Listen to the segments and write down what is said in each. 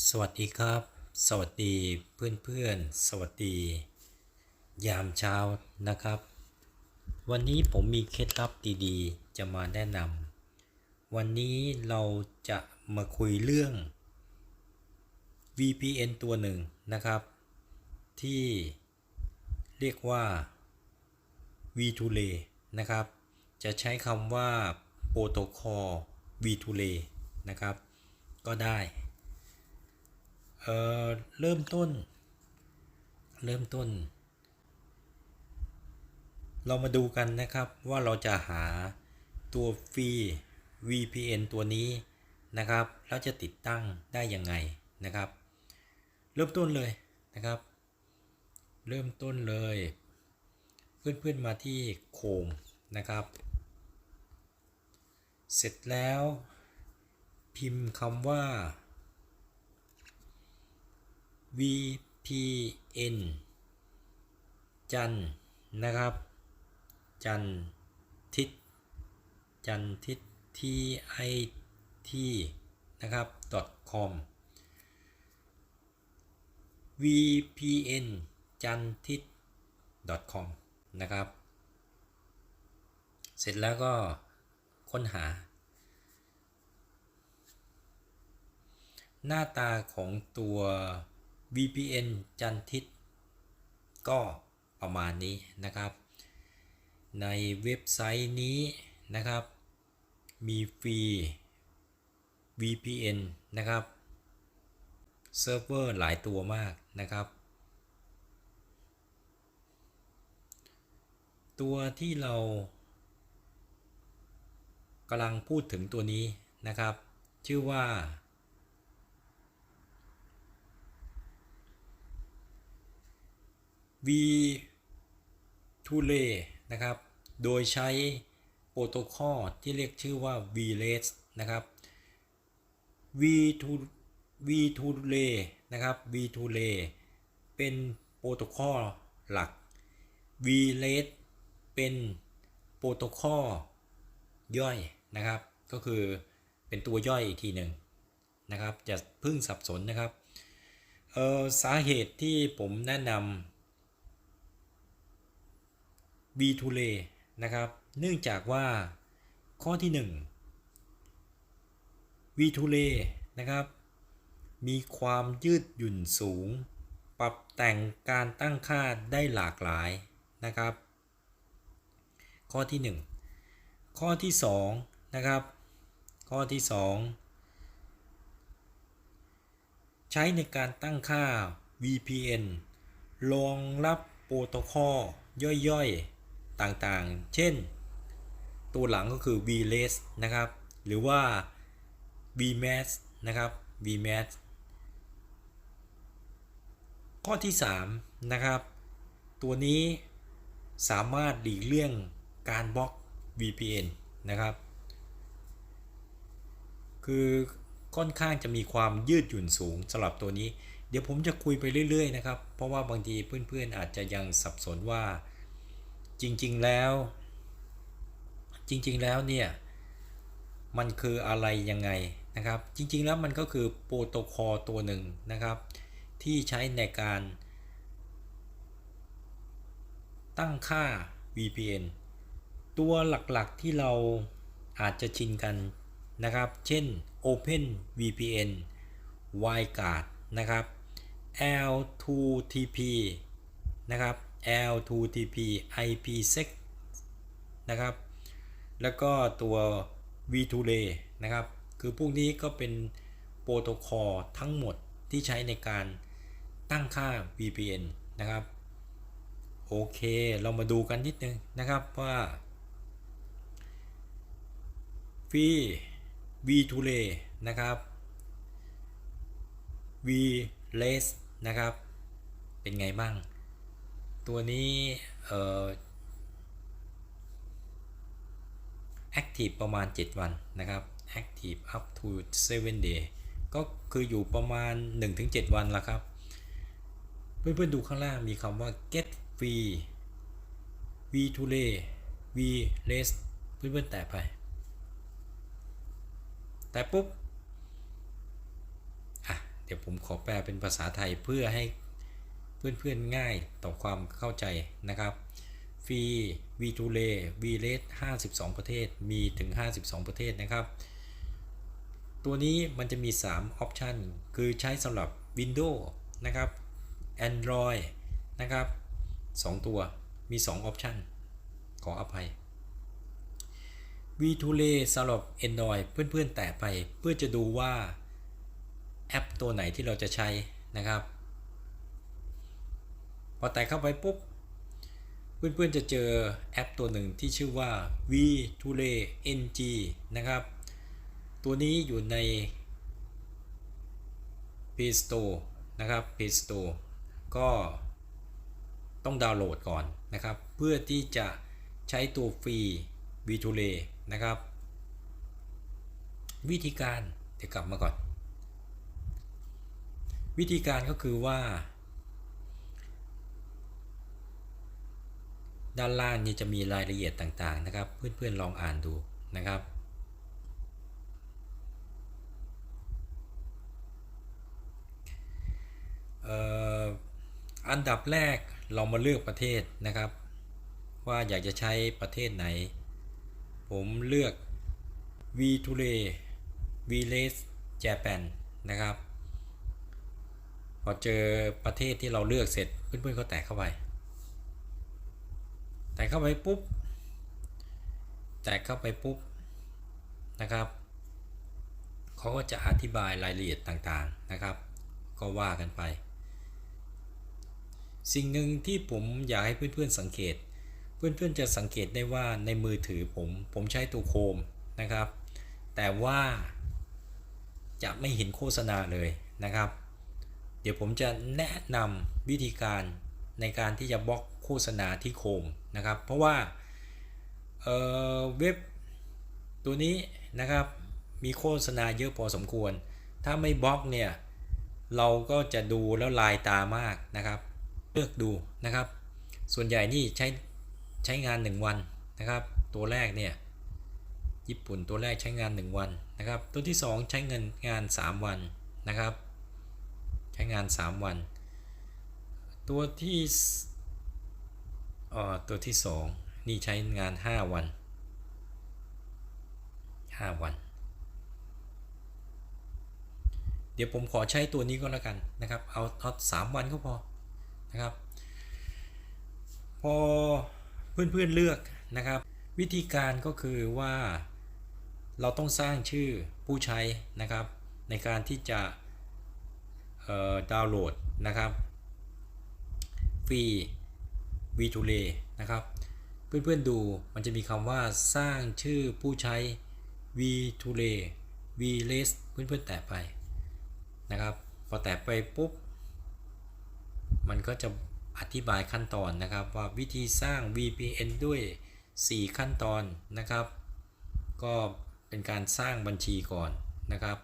สวัสดีครับ สวัสดีเพื่อนๆสวัสดี ยามเช้านะครับ วันนี้ผมมีเคล็ดลับดีๆ จะมาแนะนำวันนี้เราจะมาคุยเรื่อง VPN ตัวหนึ่งนะครับ ที่เรียกว่า V2Lay นะครับ จะใช้คำว่าโปรโตคอล V2Lay นะครับ ก็ได้ เอ่อเริ่มต้น เริ่มต้น เรามาดูกันนะครับว่าเราจะหาตัวฟรี VPN ตัวนี้นะครับแล้วจะติดตั้งได้ยังไงนะครับ เริ่มต้นเลยนะครับ เริ่มต้นเลย เพื่อนๆมาที่โคมนะครับ เสร็จแล้วพิมพ์คำว่า VPN จันนะครับ จันทิศจันทิศ T I T นะครับ .com VPN จันทิศ .com นะครับ เสร็จแล้วก็ค้นหา หน้าตาของตัว VPN จันทิศก็ประมาณนี้นะครับ ในเว็บไซต์นี้นะครับ มีฟรี VPN นะครับเซิร์ฟเวอร์หลายตัวมากนะครับ ตัวที่เรากำลังพูดถึงตัวนี้นะครับ ชื่อว่า V t o l a y นะครับ โดยใช้โปรโตคอลที่เรียกชื่อว่า VLAS นะครับ V to V t o l a y นะครับ V t o l a y เป็นโปรโตคอลหลัก VLAS เป็นโปรโตคอลย่อยนะครับ ก็คือเป็นตัวย่อยอีกทีหนึ่งนะครับจะพึ่งสับสนนะครับเออสาเหตุที่ผมแนะนำ v 2 l a y นะครับ เนื่องจากว่าข้อที่ 1 v 2 l a y นะครับ มีความยืดหยุ่นสูง ปรับแต่งการตั้งค่าได้หลากหลายนะครับ ข้อที่ 1 ข้อที่ 2 นะครับ ข้อที่ 2 ใช้ในการตั้งค่า VPN รองรับโปรโตคอลย่อยๆ ต่างๆ เช่น ตัวหลังก็คือ VLAS นะครับ หรือว่า VMAS นะครับ VMAS ข้อที่ 3 นะครับ ตัวนี้สามารถหลีกเลี่ยงการบล็อก VPN นะครับ คือค่อนข้างจะมีความยืดหยุ่นสูงสำหรับตัวนี้ เดี๋ยวผมจะคุยไปเรื่อย ๆ นะครับ เพราะว่าบางทีเพื่อนๆอาจจะยังสับสนว่า จริงๆแล้ว จริงๆแล้วเนี่ย มันคืออะไรยังไงนะครับ จริงๆแล้วมันก็คือโปรโตคอลตัวหนึ่งนะครับ ที่ใช้ในการ ตั้งค่า VPN ตัวหลักๆที่เราอาจจะชินกันนะครับ เช่น Open VPN WireGuard นะครับ L2TP นะครับ L2TP IPsec นะครับ แล้วก็ตัว V2Lay นะครับ คือพวกนี้ก็เป็นโปรโตคอลทั้งหมดที่ใช้ในการตั้งค่า VPN นะครับ โอเค เรามาดูกันนิดนึงนะครับว่าฟี V2Lay นะครับ VLAS นะครับ เป็นไงบ้าง ตัวนี้เอ่อ Active ประมาณ 7 วันนะครับ Active up to 7 day ก็คืออยู่ประมาณ 1-7 วันละครับ เพื่อนๆดูข้างล่างมีคำว่า get free v t o l a y v less เพื่อนๆแตะไป แต่ปุ๊บ อะเดี๋ยวดี๋ยวผมขอแปลเป็นภาษาไทยเพื่อให้ เพื่อนๆง่ายต่อความเข้าใจนะครับฟรีวีทูเลวีเลส52 ประเทศ มีถึง 52 ประเทศนะครับ ตัวนี้มันจะมี3ออปชันคือใช้สำหรับ Windows นะครับ Android นะครับ 2 ตัว มี2ออปชันขออภัย v 2 l a สำหรับ Android เพื่อนๆ แตะไป เพื่อจะดูว่าแอปตัวไหนที่เราจะใช้นะครับ พอแตะเข้าไปปุ๊บ เพื่อนๆจะเจอแอปตัวหนึ่งที่ชื่อว่า v 2 l a ng นะครับ ตัวนี้อยู่ใน Play Store นะครับ Play Store ก็ต้องดาวน์โหลดก่อนนะครับ เพื่อที่จะใช้ตัวฟรี v 2 l a นะครับ วิธีการเดี๋ยวกลับมาก่อน วิธีการก็คือว่า ด้านล่างนี้จะมีรายละเอียดต่างๆนะครับ เพื่อนๆลองอ่านดูนะครับ อันดับแรกเรามาเลือกประเทศนะครับ ว่าอยากจะใช้ประเทศไหน ผมเลือก v t u l e v l e s Japan นะครับ พอเจอประเทศที่เราเลือกเสร็จเพื่อนๆก็แตะเข้าไป แตะเข้าไปปุ๊บ แตะเข้าไปปุ๊บนะครับเขาก็จะอธิบายรายละเอียดต่างๆนะครับ ก็ว่ากันไป สิ่งหนึ่งที่ผมอยากให้เพื่อนๆสังเกต เพื่อนๆจะสังเกตได้ว่าในมือถือผมผมใช้ตัวโคมนะครับ แต่ว่าจะไม่เห็นโฆษณาเลยนะครับ เดี๋ยวผมจะแนะนำวิธีการในการที่จะบล็อกโฆษณาที่โคม นะครับ เพราะว่าเเว็บตัวนี้นะครับมีโฆษณาเยอะพอสมควร ถ้าไม่บล็อกเนี่ยเราก็จะดูแล้วลายตามากนะครับ เลือกดูนะครับ ส่วนใหญ่นี่ใช้ใช้งาน 1 วันนะครับ ตัวแรกเนี่ยญี่ปุ่นตัวแรกใช้งาน 1 วันนะครับ ตัวที่ 2 ใช้เงินงาน 3 วันนะครับ ใช้งาน 3 วัน ตัวที่ ตัวที่ 2 นี่ใช้งาน 5 วัน 5 วัน เดี๋ยวผมขอใช้ตัวนี้ก็แล้วกันนะครับ เอาเอาสามวันก็พอนะครับ พอเพื่อนๆเลือกนะครับ วิธีการก็คือว่าเราต้องสร้างชื่อผู้ใช้นะครับ ในการที่จะดาวน์โหลดนะครับ ฟรี v 2 l a นะครับ เพื่อนๆดูมันจะมีคำว่าสร้างชื่อผู้ใช้ v 2 l a v l e s เพื่อนๆแตะไปนะครับ พอแตะไปปุ๊บ มันก็จะอธิบายขั้นตอนนะครับ ว่าวิธีสร้าง VPN ด้วย 4 ขั้นตอนนะครับ ก็เป็นการสร้างบัญชีก่อนนะครับ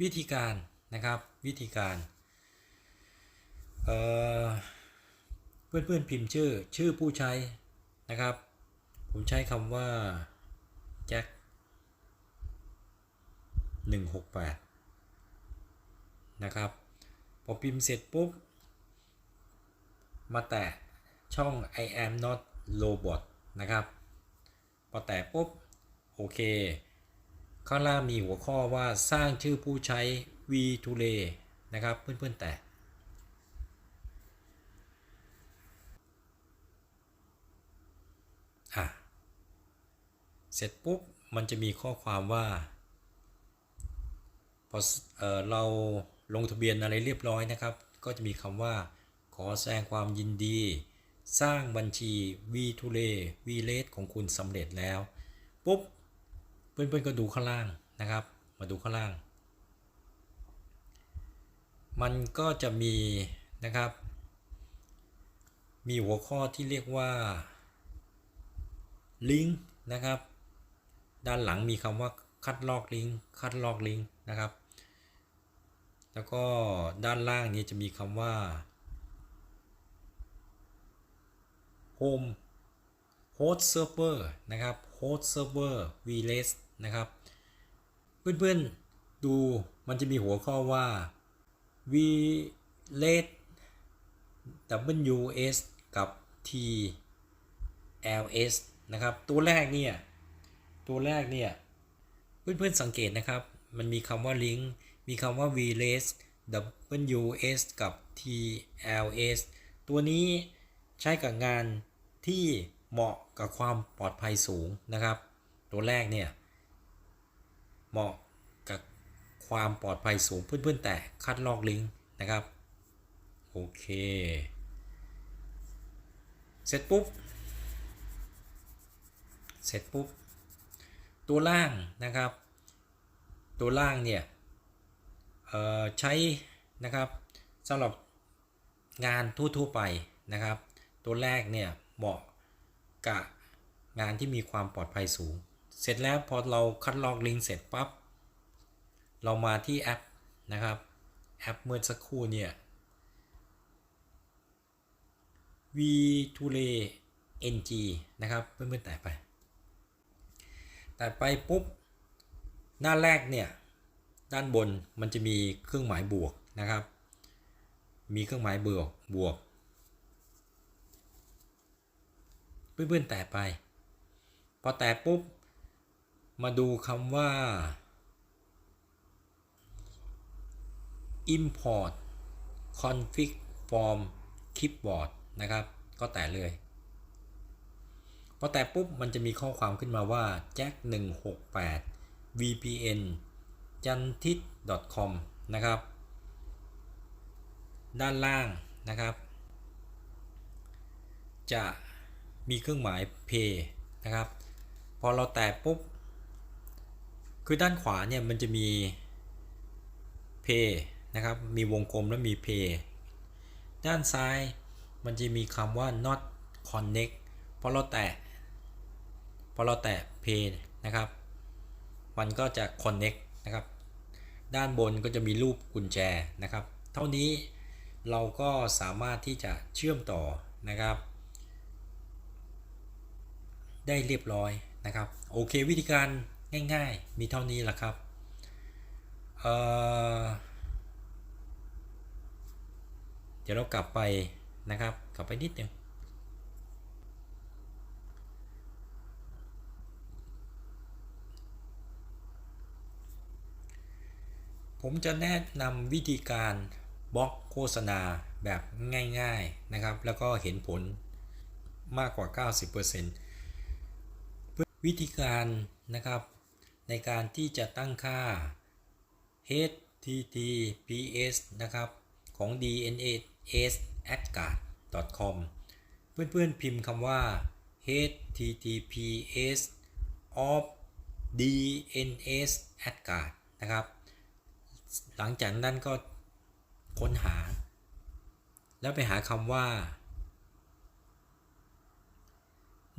วิธีการนะครับวิธีการ เพื่อนเพื่อนพิมพ์ชื่อชื่อผู้ใช้นะครับ ผมใช้คำว่าแจ็ค168นะครับ พอพิมพ์เสร็จปุ๊บ มาแตะช่อง I am not robot นะครับ พอแตะปุ๊บ โอเค ข้างล่างมีหัวข้อว่าสร้างชื่อผู้ใช้ v t o l a y นะครับ เพื่อนๆแตะอะ เสร็จปุ๊บมันจะมีข้อความว่าพอเออเราลงทะเบียนอะไรเรียบร้อยนะครับ ก็จะมีคำว่า ขอแสดงความยินดี สร้างบัญชี v t o l a v l e t ของคุณสำเร็จแล้ว ปุ๊บ เพื่อนๆก็ดูข้างล่างนะครับ มาดูข้างล่าง มันก็จะมีนะครับ มีหัวข้อที่เรียกว่าลิงก์นะครับ ด้านหลังมีคำว่าคัดลอกลิงก์คัดลอกลิงก์นะครับ แล้วก็ด้านล่างนี้จะมีคำว่า home host server นะครับ host server vless นะครับเเพื่อนๆดูมันจะมีหัวข้อว่า v l a t WS กับ T LS นะครับ ตัวแรกเนี่ย ตัวแรกเนี่ยเพื่อนๆสังเกตนะครับ มันมีคำว่า link มีคำว่า v l s w s กับ TLS ตัวนี้ใช้กับงานที่เหมาะกับความปลอดภัยสูงนะครับ ตัวแรกเนี่ยเหมาะกับความปลอดภัยสูงเพื่อนๆ แต่คัดลอกลิงก์นะครับ โอเค เสร็จปุ๊บ เสร็จปุ๊บ ตัวล่างนะครับ ตัวล่างเนี่ยใช้นะครับสำหรับงานทั่วๆไปนะครับ ตัวแรกเนี่ยเหมาะกับงานที่มีความปลอดภัยสูง เสร็จแล้วพอเราคัดลอกลิงก์เสร็จปั๊บเรามาที่แอปนะครับแอปเมื่อสักครู่เนี่ย v t o l e ng นะครับเพื่อนๆแต่ไป แต่ไปปุ๊บหน้าแรกเนี่ยด้านบนมันจะมีเครื่องหมายบวกนะครับ มีเครื่องหมายบวกบวกเพื่อนๆแต่ไป พอแต่ปุ๊บ มาดูคำว่า import config form clipboard นะครับ ก็แต่เลย พอแต่ปุ๊บมันจะมีข้อความขึ้นมาว่า jack 168 vpn จันทิต .com นะครับ ด้านล่างนะครับ จะมีเครื่องหมาย pay นะครับ พอเราแตะปุ๊บ คือด้านขวาเนี่ยมันจะมี pay นะครับ มีวงกลมแล้วมี pay ด้านซ้ายมันจะมีคำว่า not connect พอเราแตะ พอเราแตะ pay นะครับ มันก็จะ connect นะครับ ด้านบนก็จะมีรูปกุญแจนะครับ เท่านี้เราก็สามารถที่จะเชื่อมต่อนะครับ ได้เรียบร้อยนะครับ โอเควิธีการง่ายๆ มีเท่านี้แหละครับเเดี๋ยวเรากลับไปนะครับ กลับไปนิดนึง ผมจะแนะนำวิธีการบล็อกโฆษณาแบบง่ายๆนะครับ แล้วก็เห็นผลมากกว่า 90%วิธีการนะครับในการที่จะตั้งค่า https นะครับของ dns adguard com เพื่อนๆพิมพ์คำว่า https of dns adguard นะครับ หลังจากนั้นก็ค้นหา แล้วไปหาคำว่า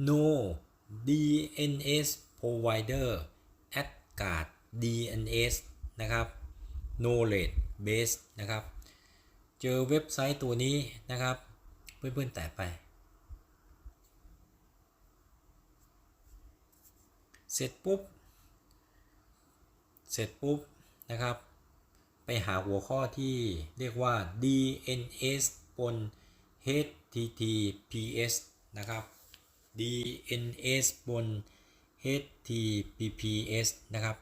no dns provider adguard dns นะครับ knowledge base นะครับ เจอเว็บไซต์ตัวนี้นะครับ เพื่อนๆ แตะไป เสร็จปุ๊บ เสร็จปุ๊บนะครับ ไปหาหัวข้อที่เรียกว่า DNS บน HTTPS นะครับ DNS บน HTTPS นะครับ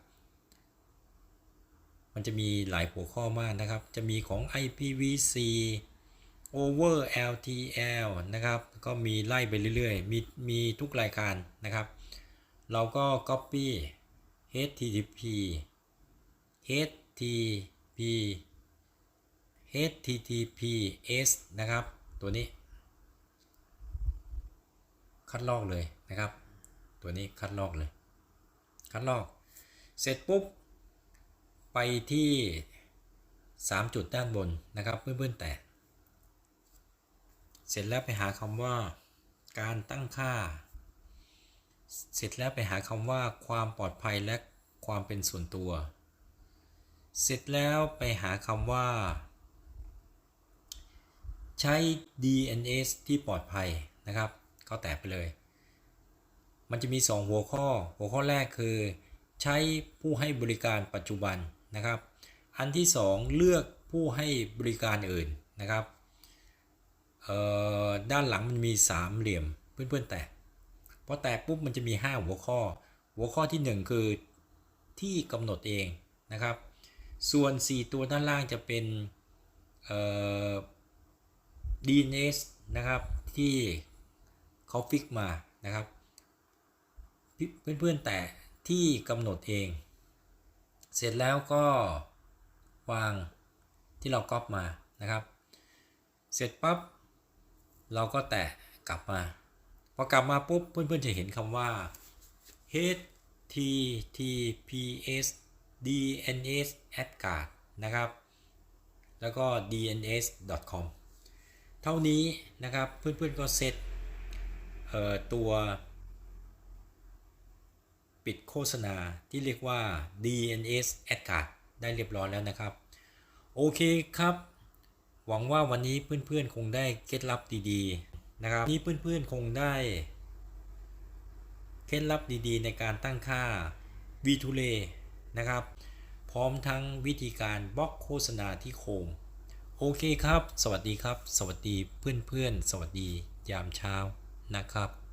มันจะมีหลายหัวข้อมากนะครับ จะมีของ IPv4 over LTL นะครับ ก็มีไล่ไปเรื่อยๆ มีมีทุกรายการนะครับ เราก็ copy HTTP HTTP HTTPS นะครับ ตัวนี้ คัดลอกเลยนะครับ ตัวนี้คัดลอกเลย คัดลอก เสร็จปุ๊บ ไปที่ 3 จุดด้านบนนะครับเพื่อนๆแต่ เสร็จแล้วไปหาคำว่า การตั้งค่า เสร็จแล้วไปหาคำว่าความปลอดภัยและความเป็นส่วนตัว เสร็จแล้วไปหาคำว่า ใช้ DNS ที่ปลอดภัยนะครับ ก็แตะไปเลย มันจะมี 2 หัวข้อ หัวข้อแรกคือ ใช้ผู้ให้บริการปัจจุบันนะครับ อันที่สองเลือกผู้ให้บริการอื่นนะครับด้านหลังมันมีสามเหลี่ยมเพื่อนๆแตะพอแตะปุ๊บมันจะมี 5 หัวข้อ หัวข้อที่ 1 คือที่กำหนดเองนะครับ ส่วน 4 ตัวด้านล่างจะเป็นเอ่อ DNS นะครับ ที่เขาฟิกมานะครับ เพื่อนๆแต่ที่กำหนดเอง เสร็จแล้วก็วางที่เราก๊อปมานะครับ เสร็จปั๊บเราก็แตะกลับมาพอกลับมาปุ๊บเพื่อนๆจะเห็นคำว่า https dns add card นะครับ แล้วก็ dns.com เท่านี้นะครับเพื่อนๆก็เซตเอ่อตัวปิดโฆษณาที่เรียกว่า DNS Ad Card ได้เรียบร้อยแล้วนะครับ โอเคครับ หวังว่าวันนี้เพื่อนๆคงได้เคล็ดลับดีๆนะครับ นี่เพื่อนๆคงได้เคล็ดลับดีๆ ในการตั้งค่า v 2 l a y นะครับ พร้อมทั้งวิธีการบล็อกโฆษณาที่โคม โอเคครับ สวัสดีครับ สวัสดีเพื่อนๆ สวัสดียามเช้านะครับ